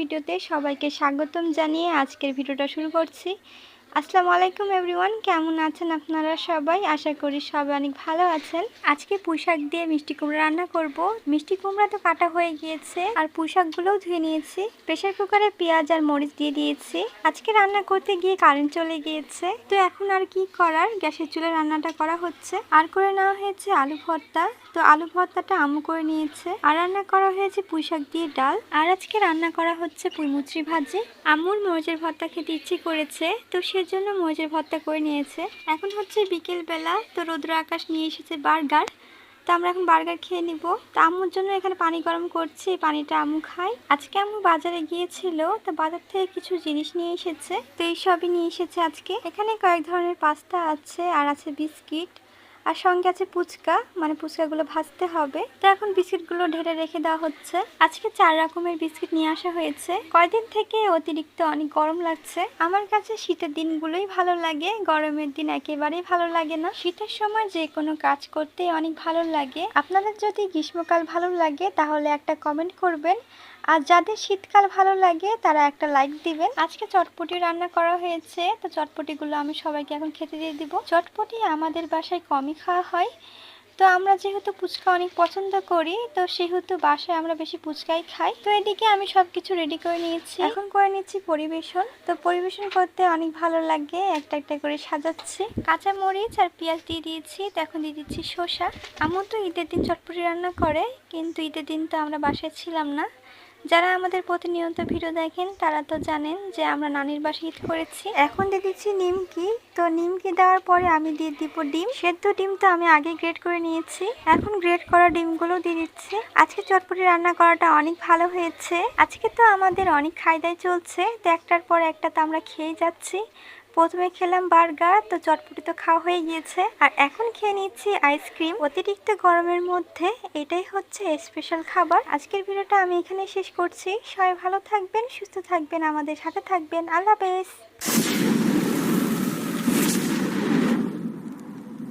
ভিডিওতে সবাইকে স্বাগতম জানিয়ে আজকের ভিডিওটা শুরু করছি। আসসালামু আলাইকুম এভরিওয়ান, কেমন আছেন আপনারা সবাই? আশা করি সবাই অনেক ভালো আছেন। আজকে পুঁইশাক দিয়ে মিষ্টি কুমড়া রান্না করব। মিষ্টি কুমড়া তো কাটা হয়ে গিয়েছে, আর পুঁইশাকগুলোও ধুয়ে নিয়েছি। প্রেশার কুকারে পেঁয়াজ আর মরিচ দিয়ে দিয়েছি। আজকে রান্না করতে গিয়ে কারেন্ট চলে গিয়েছে। তো এখন আর কি করার? গ্যাসের চুলে রান্নাটা করা হচ্ছে। আর করে নেওয়া হয়েছে আলু ভর্তা। তো আলু ভর্তাটা আমু করে নিয়েছে। আর রান্না করা হয়েছে পুঁইশাক দিয়ে ডাল। আর আজকে রান্না করা হচ্ছে পুঁইমুচড়ি ভাজি। আমুর মরিচের ভর্তা খেতে ইচ্ছে করেছে। তো সেজন্য মরিচের ভর্তা করে নিয়েছে। এখন হচ্ছে বিকেল বেলা তো রৌদ্র আকাশ নিয়ে এসেছে বার্গার। তো আমরা এখন বার্গার খেয়ে নিব। তো আম্মুর জন্য এখানে পানি গরম করছি পানিটা আম্মু খাই আজকে আম্মু বাজারে গিয়েছিল, তো বাজার থেকে কিছু জিনিস নিয়ে এসেছে। তো এইসবই নিয়ে এসেছে আজকে। এখানে কয়েক ধরনের পাস্তা আছে, আর আছে বিস্কিট। আর সঙ্গে আছে ফুচকা মানে ফুচকাগুলো ভাজতে হবে। তো এখন বিস্কিটগুলো ঢেলে রেখে দেওয়া হচ্ছে। আজকে চার রকমের বিস্কিট নিয়ে আসা হয়েছে। কয়দিন থেকে অতিরিক্ত অনেক গরম লাগছে। আমার কাছে শীতের দিনগুলোই ভালো লাগে, গরমের দিন একেবারেই ভালো লাগে না। শীতের সময় যে কোনো কাজ করতে অনেক ভালো লাগে। আপনাদের যদি গ্রীষ্মকাল ভালো লাগে, তাহলে একটা কমেন্ট করবেন। আর যাদের শীতকাল ভালো লাগে, তারা একটা লাইক দিবেন। আজকে চটপটি রান্না করা হয়েছে, তো চটপটিগুলো আমি সবাইকে এখন খেতে দিয়ে দিব। চটপটি আমাদের বাসায় কমই খাওয়া হয়। তো আমরা যেহেতু ফুচকা অনেক পছন্দ করি, তো সেহেতু বাসায় আমরা বেশি ফুচকাই খাই। তো এদিকে আমি সব কিছু রেডি করে নিয়েছি। এখন করে নিচ্ছি পরিবেশন। তো পরিবেশন করতে অনেক ভালো লাগে, একটা একটা করে সাজাচ্ছি। কাঁচা মরিচ আর পেঁয়াজ দিয়ে দিয়েছি, তো এখন দিয়ে দিচ্ছি শসা। আমার তো ঈদের দিন চটপটি রান্না করে, কিন্তু ঈদের দিন তো আমরা বাসায় ছিলাম না। যারা আমাদের প্রতিনিয়ত ভিডিও দেখেন, তারা তো জানেন যে আমরা নানির বাসা ঈদ করেছি। এখন দিয়ে দিচ্ছি নিমকি। তো নিমকি দেওয়ার পরে আমি দিয়ে দিব ডিম। সেদ্ধ ডিম তো আমি আগে গ্রেড করে নিয়েছি। এখন গ্রেড করা ডিমগুলো দিয়ে দিচ্ছি। আজকে চটপটি রান্না করাটা অনেক ভালো হয়েছে। আজকে তো আমাদের অনেক খাইদাই চলছে। তো একটার পর একটা তো আমরা খেয়ে যাচ্ছি। প্রথমে খেলাম বার্গার, তো চটপটি তো খাওয়া হয়ে গিয়েছে। আর এখন খেয়ে নিচ্ছি আইসক্রিম। অতিরিক্ত গরমের মধ্যে এটাই হচ্ছে স্পেশাল খাবার। আজকের ভিডিওটা আমি এখানে করছি। সবাই ভালো থাকবেন সুস্থ থাকবেন আমাদের সাথে থাকবেন। আল্লাহ হাফেজ।